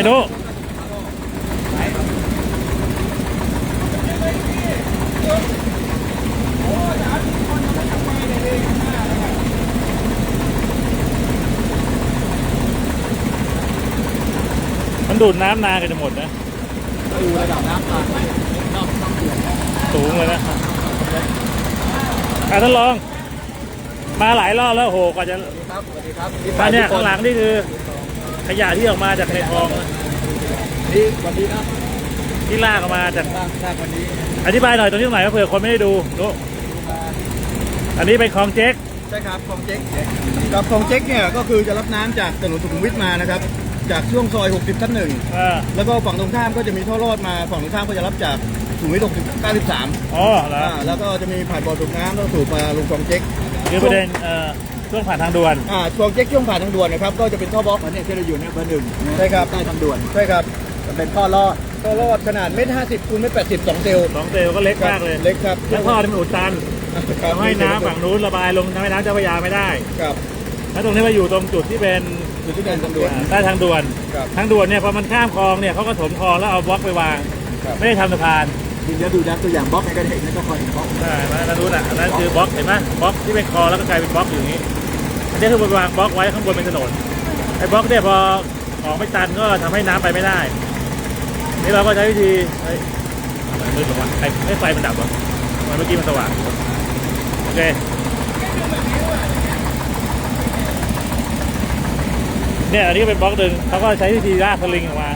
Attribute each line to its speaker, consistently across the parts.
Speaker 1: อ้นุมันดูดน้ำนานกันจะหมดนะ
Speaker 2: ดูระดับน้ำตาลนอกนอกเขื่อน
Speaker 1: สูงเลยนะอะท่านรอง มาหลายรอบแล้วโหกว่าจะ
Speaker 2: ครับสวัสดีครับ
Speaker 1: มาเนี่ยข้างหลังนี่คือ ขยะที่ออกมาจากในคลอง
Speaker 2: นี่วันนี้นะ
Speaker 1: ที่ลากออกมาจาก
Speaker 2: สร้างสร้างวันนี้
Speaker 1: อธิบายหน่อยตรงนี้ตรงไหนก็เผื่อคนไม่ได้ดูนุอันนี้เป็นคลองเจ๊ก
Speaker 2: ใช่ครับคลองเจ๊กกับคลองเจ๊กเนี่ยก็คือจะรับน้ำจากถนนสุขุมวิทมานะครับ จากช่วงซอย 60ทับหนึ่ง
Speaker 1: อ่า
Speaker 2: แล้วก็ฝั่งตรงข้ามก็จะมีท่อรอดมาฝั่งตรงข้ามก็จะรับจากสุขุมวิท60 93
Speaker 1: อ๋อเหรอ
Speaker 2: อ่าแล้วก็จะมีผ่านบ่อสูบน้ำแล้วก็สูบมาลงคลองเจ๊ก
Speaker 1: คือประเด็นเอ่อ ช่วงผ่านทางด่วน
Speaker 2: อ่าคลองเจ๊กช่วงผ่านทางด่วนนะครับก็จะเป็นท่อบล็อกเนี่ยที่เราอยู่เนี่ยเบอร์หนึ่งใช่ครับ ใต้ทางด่วนใช่ครับจะเป็นท่อรอดท่อรอดขนาดเมตรห้าสิบคูณเมตรแปดสิบสองเซลล์
Speaker 1: สองเซลล์ก็เล็กมากเลย
Speaker 2: เล็กครับ
Speaker 1: แล้วท่อที่มันอุดตัน
Speaker 2: ครับ
Speaker 1: ทำให้น้ำฝั่งนู้นระบายลงทำให้น้ำเจ้าพระยาไม่ได้
Speaker 2: ครับ
Speaker 1: แล้วตรงนี้มาอยู่ตรงจุดที่เป็น
Speaker 2: อยู่ที่เดินทางด่วน
Speaker 1: ใต้ทางด่วน
Speaker 2: ครับ
Speaker 1: ทางด่วนเนี่ยพอมันข้ามคลองเนี่ยเขาก็ถมคลองแล้วเอาบล็อกไปวาง
Speaker 2: ครับ
Speaker 1: ไม่ได้ทำสะพาน
Speaker 2: ดูแล้วดูแล้วตัวอย่างบล็อกในกระเด็นนั่นก็คอยเห็นบล็อก
Speaker 1: ใช่ไหมแล้วนู้นอะอันนั้นคือบล็อกเห็นไหมบล็อกที่เป็นคลองแล้วก็กลายเป็นบล็อกอยู่อย่างนี้อั นนี้คือวางบล็อกไว้ข้างบนเป็นถนนไอ้บล็อกเนี่ยพอของไม่ตันก็ทำให้น้ำไปไม่ได้ นี่เราก็ใช้วิธีเฮ้ยอะไรมืดหรอวะไอ้ไอ้ไฟมันดับวะทำไมเมื่อกี้มันสว่างโอเคเนี่ยอันนี้ก็เป็นบล็อกหนึ่งเขาก็ใช้วิธีลากสลิงออกมา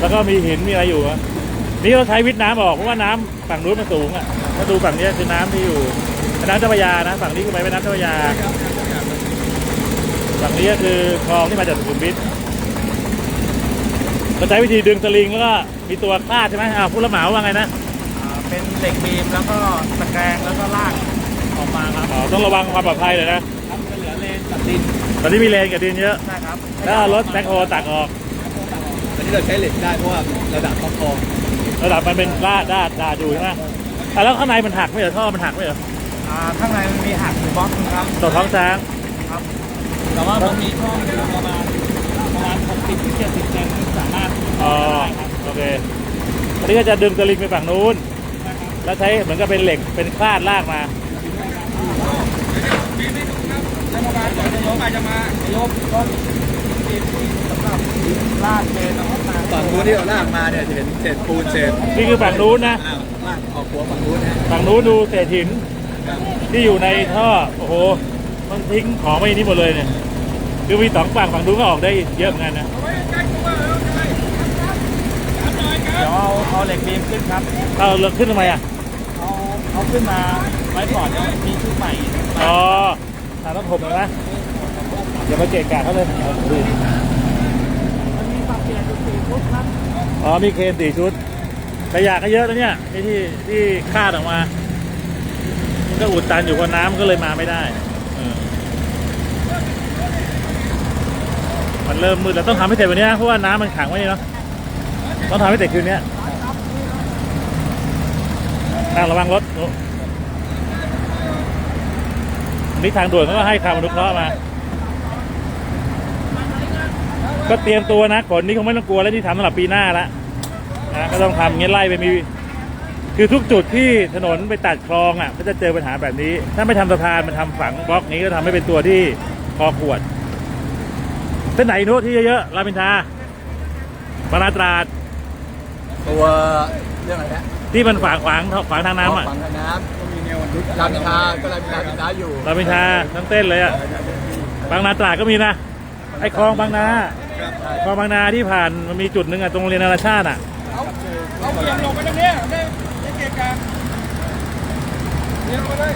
Speaker 1: แล้วก็มีหินมีอะไรอยู่อะนี่เราใช้วิทย์น้ำออกเพราะว่าน้ำฝั่งนู้นมันสูงอะถ้าดูฝั่งนี้คือน้ำที่อยู่น้ำเจ้าพระยานะฝั่งนี้คือไปแม่น้ำเจ้าพระยา ฝั่งนี้ก็คือคลองที่มาจากสุขุมวิทเราใช้วิธีดึงสลิงแล้วก็มีตัวคาดใช่ไหมอ่าผู้รับเหมาว่าไงนะ
Speaker 3: เป็นเหล็กบีมแล้วก็ตะแกรงแล้วก็ลากออกมาครับ
Speaker 1: อ๋อต้องระวังความปลอดภัยเลยนะ
Speaker 3: ครับจะเหลือเลนกับดิน
Speaker 1: ตอนนี้มีเลนกับดินเยอะ
Speaker 3: ใช่ครับ
Speaker 1: แล้วเอารถแบ็คโฮตักออก
Speaker 2: อันนี้เราใช้เหล็กได้เพราะว่าระดับท็อปคอง
Speaker 1: ระดับมันเป็นลาดดาดดาดอยู่ใช่ไหมอะแล้วข้างในมันหักไม่เหรอท่อมันหักไม่เหรอ
Speaker 3: อ่าข้างในมันมีหักอยู่บล็อกนึงครับ
Speaker 1: ต่อท้องช้าง
Speaker 3: แต่ว่ามันมีช่องอยู่ประมาณประมาณ60ถึง70เซนสามารถ
Speaker 1: อ๋อโอเคอันนี้ก็จะดึงสลิงไปฝั่งนู้น แล้วใช้เหมือนกับเป็นเหล็กเป็นคลาดลากมา
Speaker 3: รัฐบาลจะยกอาจจะมายกรถดินสำหรับลากเลนออกมา
Speaker 2: ฝั่งนู้นที่เราลากมาเนี่ยจะเห็นเศษปูนเศษ
Speaker 1: นี่คือฝั่งนู้นนะ
Speaker 2: อ้าวลากออกหัวฝั่งนู้นนะ
Speaker 1: ฝั่งนู้นดูเศษหิน
Speaker 2: ครับ
Speaker 1: ที่อยู่ในท่อโอ้โหมันทิ้งของไปนี่หมดเลยเนี่ย คือมีสองฝั่งฝั่งนู้นก็ออกได้เยอะเหมือนกันนะ
Speaker 3: เดี๋ยวเอาเอาเหล็กบีมขึ้นครับ
Speaker 1: เอาเลิกขึ้นทำไมอะ
Speaker 3: เอาเอาขึ้นมาไว้ก่อนแล้วมีชุดใหม่
Speaker 1: อ๋อถามต้องผมนะอย่ามาเกะกะเขาเลยเอาดู
Speaker 3: มันมีปรับเปลี่ยนอยู่สี่ชุดครับ
Speaker 1: อ๋อ มีเคนสี่ชุดขยะก็เยอะแล้วเนี่ยที่ที่ที่คาดออกมา มันก็อุดตันอยู่เพราะน้ำก็เลยมาไม่ได้เออ มันเริ่มมืดแล้วต้องทำให้เสร็จวันนี้นะเพราะว่าน้ำมันขังไว้นี่เนาะต้องทำให้เสร็จคืนนี้นั่งระวังรถนนี้ทางด่วนก็ให้คำอนุเคราะห์มา ก็เตรียมตัวนะฝนนี้คงไม่ต้องกลัวแล้วที่ทำสำหรับปีหน้าละนะก็ต้องทำเงี้ยไล่ไปมี คือทุกจุดที่ถนนไปตัดคลองอะก็จะเจอปัญหาแบบนี้ ถ้าไม่ทำสะพานมันทำฝังบล็อกนี้ก็ทำให้เป็นตัวที่คอขวด เส้นไหนโน้ตที่เยอะๆรามอินทราบางนาตราด
Speaker 2: ตัวเรื่องอะไรนะ
Speaker 1: ที่มันขวางขวางขวางทางน้ำอะ
Speaker 2: ฝั่งทางน้ำก็มีแนวรามอินทราก็รามอินทราอินทราอยู่
Speaker 1: รามอินทราทั้งเต้นเลยอะบางนาตราดก็มีนะไอ้คลองบางนาคลองบางนาที่ผ่านมันมีจุดหนึ่งอะตรงโรงเรียนนานาชาติอะ
Speaker 3: เอาเกียงลงไปตรงเนี้ยไม่ไม่เกียงกลางเกียงลงไปเลย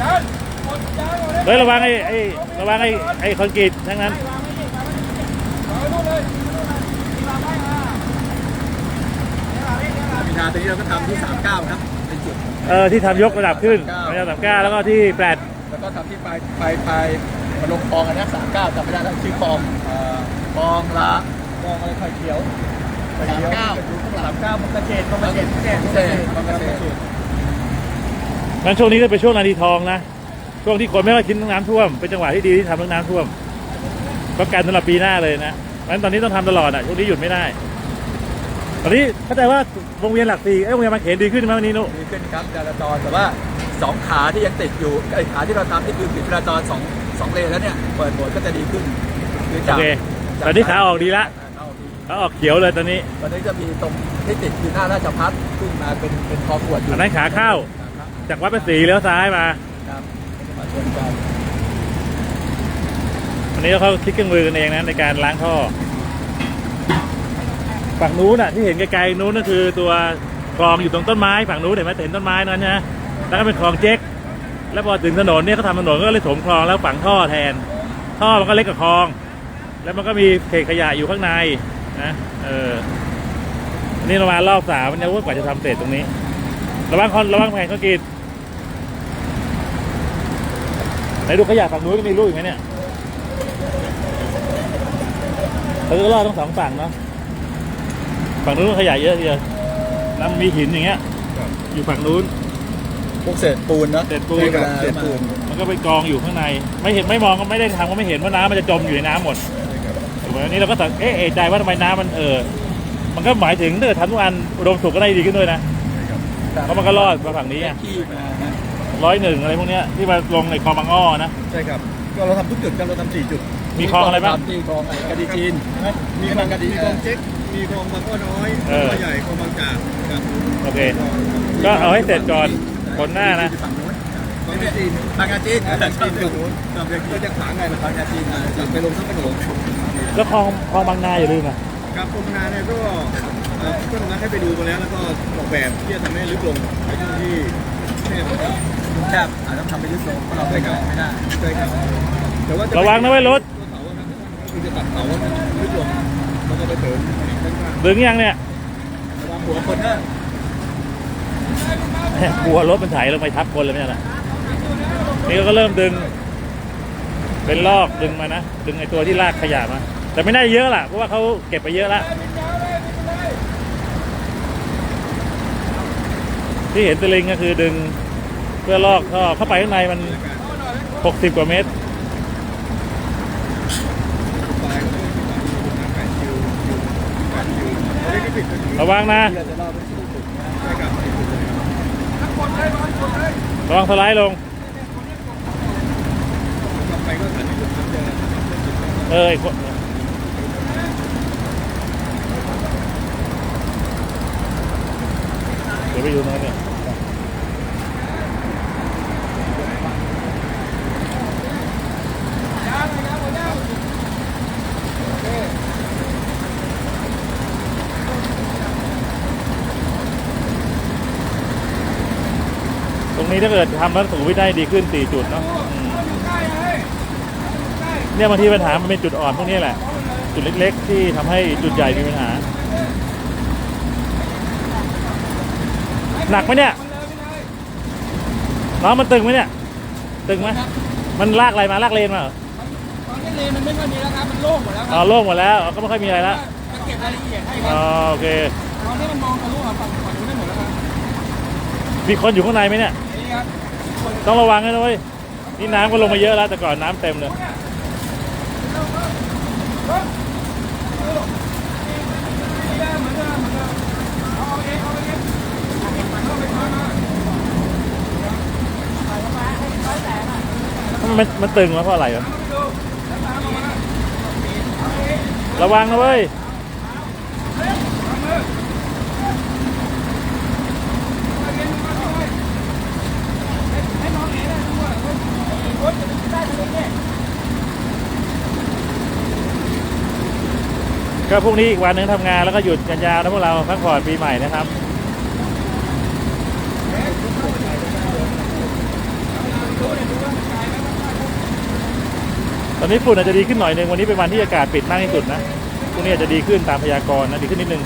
Speaker 3: จาน หมดจานหมดเลย
Speaker 1: เฮ้ยระวังไอ้ไอ้ระวังไอ้ไอ้คอนกรีตทั้งนั้น
Speaker 3: วางไว้นู่นเลยวางไว้อะ
Speaker 2: รามอินทราตอนนี้เราก็ทำที่ 39 ครับ เป็นจุด
Speaker 1: เออที่ทำยกระดับขึ้นระดับเก้าแล้วก็ที่แปด
Speaker 2: แล้วก็ทำที่ปลายปลายปลายมาลงคลองอันนี้39จำไม่ได้แล้วชื่อคลองเอ่อคลองละคลองอะไรไฟเขียวไฟเขียว39 39มันกระเจนมันกระเจนมันกระเจนมันกระเจน
Speaker 1: งั้นช่วงนี้ก็เป็นช่วงนาทีทองนะ ช่วงที่คนไม่ค่อยคิดเรื่องน้ำท่วมเป็นจังหวะที่ดีที่ทำเรื่องน้ำท่วมประกันสำหรับปีหน้าเลยนะ
Speaker 2: ค
Speaker 1: งั้นตอนนี้ต้องทำตลอดอะช่วงนี้หยุดไม่ได้ ตอนนี้เข้าใจว่าวงเวียนหลักสี่เอ้ยวงเวียนบางเขนดีขึ้นไหมวันนี้นุ
Speaker 2: ดีขึ้นครับจราจรแต่ว่าสองขาที่ยังติดอยู่ไอ้ขาที่เราทำที่คือผิดจราจรสองสองเลนแล้วเนี่ยเปิดโหมดก็จะดีขึ้นคือ
Speaker 1: โอ
Speaker 2: จาก
Speaker 1: เคตอนนี้ขาออกดีละ
Speaker 2: ขาออกดี
Speaker 1: ขาออกเขียวเลยตอนนี้
Speaker 2: ตอนนี้จะมีตรงที่ติดคือหน้าราชพัฒขึ้นมาเป็นเป็นคอขวดอยู่
Speaker 1: อันนั้นขาเข้า จากวัดภาษีเลี้ยวซ้ายมา
Speaker 2: ครันน
Speaker 1: วันนี้เขาคิดเครื่องมือกันเองนะในการล้างท่อ ฝั่งนู้นอะที่เห็นไกลๆนู้นก็คือตัวคลองอยู่ตรงต้นไม้ฝั่งนู้นเห็นไหมเห็นต้นไม้นั้นใช่ไหมแล้วก็เป็นคลองเจ๊กแล้วพอถึงถนนเนี่ยเขาทำถนนก็เลยถมคลองแล้วฝังท่อแทน ท่อมันก็เล็กกว่าคลอง แล้วมันก็มีเศษขยะอยู่ข้างในนะเอออันนี่เรามารอบสามมันจะว่ากว่าจะทำเสร็จตรงนี้ ระวังคอนระวังแผงเขากินไหน ดูขยะฝั่งนู้นก็มีลูกอีกไหมเนี่ยเราก็รอดทั้งสองฝั่งเนาะฝั่งนู้นก็ขยะเยอะทีเดียวแล้วมันมีหินอย่างเงี้ย อยู่ฝั่งนู้น
Speaker 2: พวกเศษปูนเนอะ
Speaker 1: เศษปูน
Speaker 2: ที่วลา
Speaker 3: เศษปูน
Speaker 1: มันก็ไปกองอยู่ข้างใน ไม่เห็นไม่มองก็ไม่ได้ทำก็ไม่เห็นว่าน้ำมันจะจมอยู่ในน้ำหมดถูกไหมวันนี้เราก็สังเอ๊ะเอะใจว่าทำไมน้ำมันเออมันก็หมายถึงถ้าเกิดทำทุกอันอุดมสุขก็ได้ดีขึ้นด้วยนะเพราะมันก็รอดมาฝั่งนี้อะ
Speaker 2: ขี้มานะ
Speaker 1: ร้อยหนึ่งอะไรพวกเนี้ยที่มาลงในคลองบางอ้อนะ
Speaker 3: ใช่ครับ ก็เราทำทุกจุดครับเราทำสี่จุด
Speaker 1: มีคลองอะไรบ้าง
Speaker 2: ที่คลองไอ้กะดีจีน ใช่ไหม
Speaker 3: มีคลอง
Speaker 2: กะดี
Speaker 3: มีคลองเจ๊กมีคลองบางอ้อน้อยค
Speaker 1: เอ
Speaker 3: ลอง
Speaker 1: อ
Speaker 3: บางใหญ่คลองบางจากครับ
Speaker 1: โอเค ก็เอาให้เสร็จก่อนคนหน้านะ
Speaker 2: ฝั่งนู้น
Speaker 3: คลองจีน
Speaker 2: บางกะจีน
Speaker 3: คลองจีนฝั่งนู้นกับเด็กก็จะขวางไง
Speaker 2: บางกะจีน
Speaker 3: จากไปลงทั้งขนม
Speaker 1: แล้วคลองคลองบางนาอย่าลืมอะ
Speaker 3: ครับโครงงานเนี่ยก็เอ่อก็ทำงานให้ไปดูมาแล้วแล้วก็ออกแบบที่จะทำให้ลึกลงในช่วงที่แค่ครับ
Speaker 2: แคบอาจจะทำไปยึดโซนเพราะเราไม่ได้ไม่ได้
Speaker 3: ใช่ครับแต่ว่าจ
Speaker 1: ระวังนะไว้ยรถ
Speaker 3: ตัวเสาอะครับคือจะตัดเสาให้มันลึกลงแล้วก็ไปเสริมข้าง
Speaker 1: ดึงยังเนี่ย
Speaker 2: ระวังหัวคนนะ
Speaker 1: กลัวรถมันไถลงไปทับคนเลยไม่ใช่เหรอนี่ก็เริ่มดึง เป็นลอกดึงมานะ ดึงไอตัวที่ลากขยะมา แต่ไม่ได้เยอะล่ะ เพราะว่าเขาเก็บไปเยอะละที่เห็นสลิงก็คือดึง เพื่อลอกท่อเข้าไปข้างในมัน 60 กว่าเมตร ระวังนะ
Speaker 2: ระเล่าเป็นสี่จุดนะ
Speaker 3: ใช่ครับปิดเลยครับ
Speaker 1: ระวังสไลด์ลง เออไอ้คนเดี๋ยวไปดูตรงนั้นเนี่ย นี้ถ้าเกิดทำแล้วสุขวิทได้ดีขึ้น4จุดเนาะอืมเนี่ยบางทีปัญหามันเป็นจุดอ่อนพวกนี้แหละ จุดเล็ก ๆ ที่ทำให้จุดใหญ่มีปัญหา หนักไหมเนี่ยน้องมันตึงไหมเนี่ย ตึงไหมมันลากอะไรมาลากเลนมาเหรอ
Speaker 4: ตอนนี้เลนมันไม่ค่อยมีแล้วครับมันโล่งหมดแล้วค
Speaker 1: อ๋
Speaker 4: รั
Speaker 1: อบโล่งหมดแล้วอ๋อก็ไม่ค่อยมีอะไรแล้ว
Speaker 4: จะเก็บรายละเอียดให้ค
Speaker 1: อ๋
Speaker 4: รั
Speaker 1: อบโอเค
Speaker 4: ตอนนี้มันมองทะลุมาฝั่งฝั่งนู้นได้หมดแล้วครับ
Speaker 1: มีคนอยู่ข้างในไหมเนี่ย
Speaker 4: นี่ ครับ
Speaker 1: ต้องระวังนะเว้ยนี่น้ำก็ลงมาเยอะแล้วแต่ก่อนน้ำเต็มเลยมันมันตึงมาเพราะอะไรวะระวังนะเว้ย ก็พรุ่งนี้อีกวันหนึงทำงานแล้วก็หยุดกันยาวนะพวกเราพักผ่อนปีใหม่นะครับ ตอนนี้ฝุ่นอาจจะดีขึ้นหน่อยหนึงวันนี้เป็นวันที่อากาศปิดมากที่สุดนะพรุ่งนี้อาจจะดีขึ้นตามพยากรณ์นะดีขึ้นนิดนึง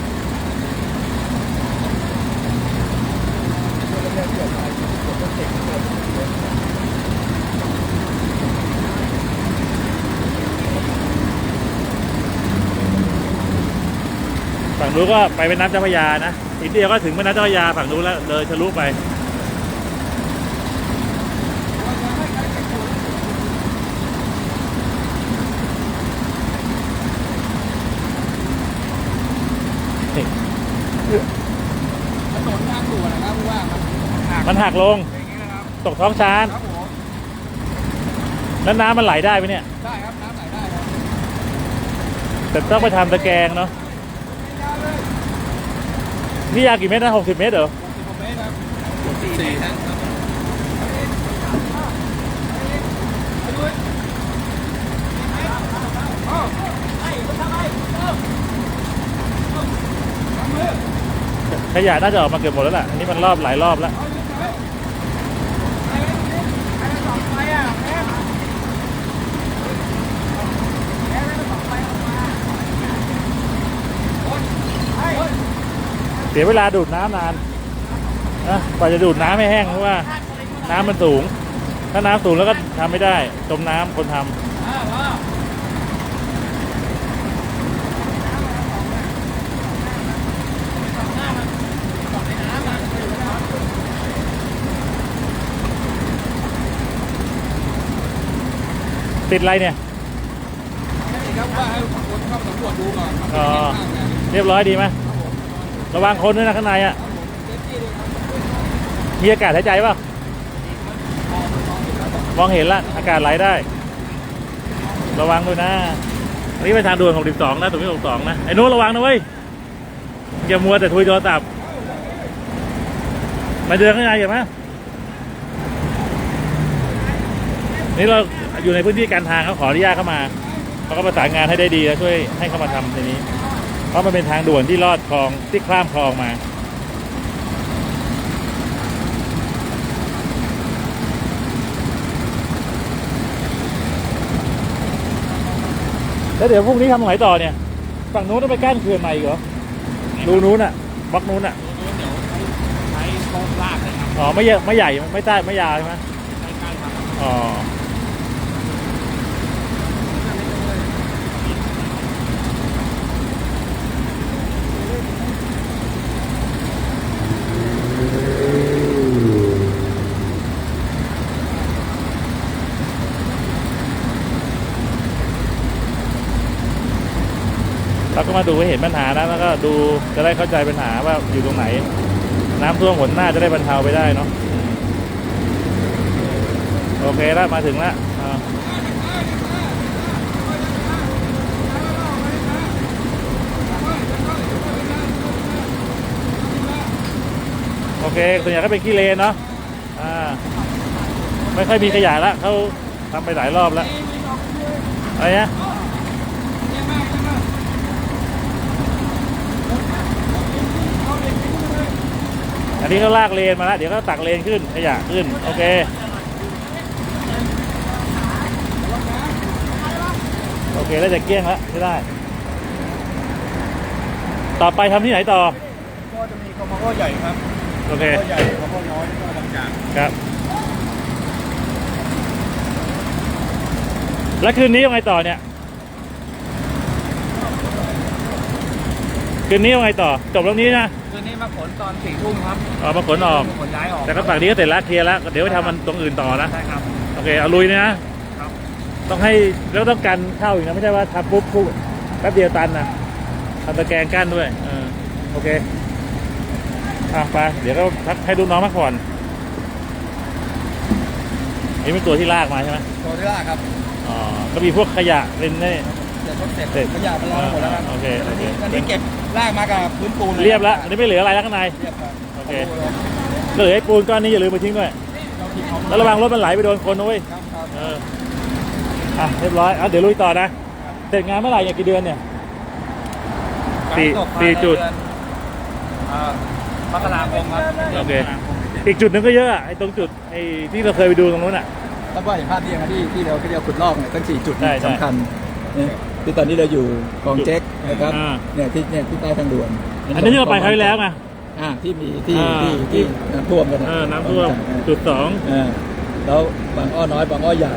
Speaker 1: นู้นก็ไปเป็นน้ำเจ้าพระยานะอีกเดียวก็ถึงแม่น้ำเจ้าพระยาฝั่งนู้นแล้วเลยทะลุไปต
Speaker 4: ถนนทางด่วนนะครับว่ามันหัก
Speaker 1: มันหักลง
Speaker 4: อย่างนี้นะครับ
Speaker 1: ตกท้องช้าง
Speaker 4: ครับผม
Speaker 1: แล้วน้ำมันไหลได้ไหมเนี่ย
Speaker 4: ได้ครับ น้ำไหลได้ครับ
Speaker 1: แต่ต้องไปทำตะแกรงเนาะ นี่ยาวกี่เมตรนะหกสิบเมตรเหรอ
Speaker 4: สิบกว่เมตรครับ
Speaker 2: สี่
Speaker 1: ขยะน่าจะออกมาเกือบหมดแล้วล่ะอันนี้มันรอบหลายรอบแล้ว เสียเวลาดูดน้ำนานนะกว่าจะดูดน้ำให้แห้งเพราะว่า น้ำมันสูง ถ้าน้ำสูงแล้วก็ทำไม่ได้ จมน้ำคนทำติดอะไรเนี่ย
Speaker 4: นี่ครับว่าให้คนเข้าสำรวจดูก่อน
Speaker 1: อ๋อเรียบร้อยดีไหม ระวังคนด้วยนะข้างในอะมีอากาศหายใจป่ะมองเห็นละอากาศไหลได้ ระวังด้วยนะอันนี้ไปทางด่วน62นะตรงนี้62นะไอ้นู้นระวังนะเว้ยอย่ามัวแต่ทุยโทรศัพท์มาเดินข้างในอย่ามานี่เราอยู่ในพื้นที่การทางเขาขออนุญาตเข้ามาเขาก็ประสานงานให้ได้ดีแล้วช่วยให้เข้ามาทำในนี้ ราะมันเป็นทางด่วนที่ลอดคลองที่ข้ามคลองมาแล้วเดี๋ยวพรุ่งนี้ทำตรงไหนต่อเนี่ย ฝั่งนู้นต้องไปกั้นเขื่อนใหม่อีกเหรอรูนู้นอะบล็อกนู้นอะ
Speaker 4: เดี๋ยวใช้โต๊ะลากเลยครับ
Speaker 1: อ๋อไม่ใหญ่ไม่ใหญ่ไม่ใต้ไม่ยาวใช่ไหม
Speaker 4: ใกล้ๆครับ
Speaker 1: อ๋อ เราก็มาดูให้เห็นปัญหานะแล้วก็ดูจะได้เข้าใจปัญหาว่าอยู่ตรงไหน น้ำท่วมหนหน้าจะได้บรรเทาไปได้เนาะโอเคแล้วมาถึงแล้วโอเคส่วนใหญ่ก็เป็นขี้เลนเนาะอ่าไม่ค่อยมีขยะละเขาทำไปหลายรอบแล้วอะไรนะ อันนี้เขาลากเลนมาแล้วเดี๋ยวก็ตักเลนขึ้นขยะขึ้น โอเคโอเคแล้วจะเกลี้ยงแล้วใช่ได้ ต่อไปทำที่ไหนต่อ
Speaker 2: ก็จะมีคอมโบใหญ่ครับ
Speaker 1: โอเค
Speaker 2: คอมโบใหญ่คอมโบน้อยก็บางจาก
Speaker 1: ครับ แล้วคืนนี้ยังไงต่อเนี่ยคืนนี้ยังไงต่อ จบตรงนี้นะ
Speaker 4: คืนนี้ มาขนตอนสี่ทุ่มครับ
Speaker 1: ออกมาขนออก
Speaker 4: ขนย้ายออก
Speaker 1: แต่ก็ฝั่งนี้ก็เสร็จแล้วเคลียร์แล้วเดี๋ยวไปทำมันตรงอื่นต่อนะ
Speaker 4: ใช่ครับ
Speaker 1: โอเคเอาลุยนะ
Speaker 4: ครับ
Speaker 1: ต้องให้แล้วต้องกันเข้าอีกนะไม่ใช่ว่าทำปุ๊บปุ๊บแป๊บเดียวตันนะทำตะแกรงกั้นด้วยเออโอเคอะไปเดี๋ยวก็พักให้ดูกน้องพักผ่อนนี่เป็นตัวที่ลากมาใช่ไหม
Speaker 2: โซเดล่าครับ
Speaker 1: อ๋อก็มีพวกขยะเป็นนี่
Speaker 2: เสร็จรถเสร็จ
Speaker 1: เสร็จ
Speaker 2: ขยะมันลอยหมดแล้วครับ
Speaker 1: โอเคโอเค
Speaker 2: อันนี้เก็บลากมากับพื้นปูนล
Speaker 1: เรียบแล้วอันนี้ไม่เหลืออะไรแล้วข้างใน
Speaker 2: เรียบครับ
Speaker 1: โอเคเหลือไอ้ปูนก้อนนี้อย่าลืมไปทิ้งด้วย
Speaker 2: เราทิ้งเขา
Speaker 1: แล้วระวังรถมันไหลไปโดนคนนะเว้ย
Speaker 2: ครับครับ
Speaker 1: เอออะเรียบร้อยอะเดี๋ยวลุยต่อนะ เสร็จงานเมื่อไหร่เนี่ยกี่เดือนเนี่ย สี่
Speaker 2: การตก
Speaker 1: สี่จุด
Speaker 2: เอ่อมกราคมครับ
Speaker 1: โอเค อีกจุดหนึ่งก็เยอะอะไอ้ตรงจุดไอ้ที่เราเคยไปดูตรงนู้นอะ
Speaker 2: แล้วก็เห็นภาพที่ยังไงที่ที่เราที่เราขุดลอกเนี่ยตั้งสี่จุด
Speaker 1: ใช่ใช่
Speaker 2: สำคัญเนี่ย ที่ตอนนี้เราอยู่กองเจ๊กนะครับ
Speaker 1: อ่า
Speaker 2: เนี่ยที่เนี่ยที่ใต้ทางด่วน
Speaker 1: อันนี้ที่เราไปคราวที่แล้วไง
Speaker 2: อ่าที่มีที่
Speaker 1: อ่า
Speaker 2: ที่ที่น้ำท่วมกัน
Speaker 1: เออน้ำท่วมจุดสอง
Speaker 2: อ่าแล้วบางอ้อน้อยบางอ้อใหญ่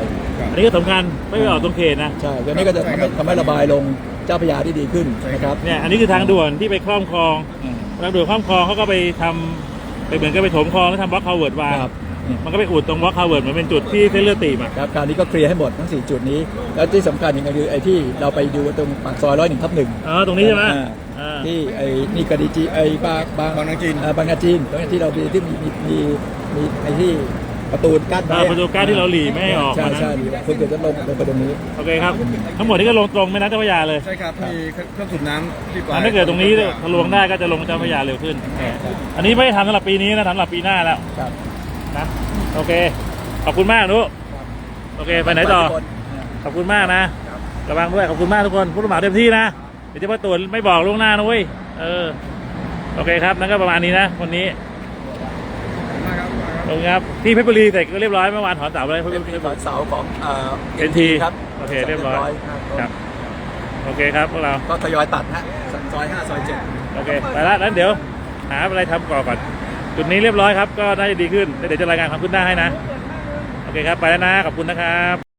Speaker 1: อันนี้ก็สำคัญไม่ไปออกตรงเขตนะ
Speaker 2: ใช่ตัวนี้ก็จะทำให้ทำให้ระบายลงเจ้าพระยาที่ดีขึ้นนะครับ
Speaker 1: เนี่ยอันนี้คือทางด่วนที่ไปคล่อมคลอง
Speaker 2: อ่า
Speaker 1: ทางด่วนคล่อมคลองเขาก็ไปทำไปเหมือนกับไปถมคลองแล้วทำบล็อกคาเวิร์ดวาง
Speaker 2: ครับเนี่ย
Speaker 1: มันก็ไปอุดตรงวอลคาเวิร์ดมันเป็นจุดที่เส้นเลือดตีบอะ
Speaker 2: ครับคราวนี้ก็เคลียร์ให้หมดทั้ง 4 จุดนี้ แล้วที่สำคัญอีกอย่างคือไอ้ที่เราไปดูตรงปากซอยร้อยหนึ่งทับหนึ่ง
Speaker 1: อ๋อ ตรงนี้ใช่ไหมอ่า
Speaker 2: ที่ไอ้นี่กะดีจีไอ้บางบาง
Speaker 4: บางนางจีน
Speaker 2: เอ่อบางนาจีนตรงนี้ที่เรามีที่มีมีมีมีไอ้ที่ประตูกั้นไว้
Speaker 1: อ่าประตูกั้นที่เราหลีไม่ให้ออก
Speaker 2: ใช่
Speaker 1: วันนั้น
Speaker 2: ใช่คนเกิดจะลงลงไปตรงนี้
Speaker 1: โอเคครับ ทั้งหมดนี้ก็ลงตรงแม่น้ำเจ้าพระยาเลย
Speaker 4: ใช่ครับ มีเครื่องสูบน้ำที่ปลาย
Speaker 1: ถ้าเกิดตรงนี้ทะลวงได้ก็จะลงเจ้าพระยาเร็วขึ้น อันนี้ไม่ได้ทำสำหรับปีนี้นะทำสำหรับปีหน้าแล้ว
Speaker 2: ครับ
Speaker 1: นะโอเค ขอบคุณมากนุโอเคไปไหนต่อ
Speaker 2: ทุกคน
Speaker 1: ขอบคุณมากนะระวังด้วยขอบคุณมากทุกคนผู้รับเหมาเต็มที่นะเดี๋ยวจะมาตรวจไม่บอกล่วงหน้านะเว้ยเออโอเคครับนั่นก็ประมาณนี้นะวันนี้
Speaker 4: มาครับมาครับ
Speaker 1: ขอบคุณครับที่เพชรบุรีเสร็จก็เรียบร้อยเมื่อวานถอนเสาไปแล้ว
Speaker 2: เป็นเป็นเสาของเอ่อ
Speaker 1: NT
Speaker 2: ครับ
Speaker 1: โอเคเรียบร้อย
Speaker 2: ครับ
Speaker 1: ครับโอเคครับพวกเรา
Speaker 2: ก็ทยอยตัดฮะซอยห้าซอยเจ็ด
Speaker 1: โอเคไปละนั้นเดี๋ยว หาอะไรทำก่อนก่อน จุดนี้เรียบร้อยครับก็น่าจะดีขึ้น เดี๋ยวจะรายงานความคืบหน้าให้นะ โอเคครับ ไปแล้วนะ ขอบคุณนะครับ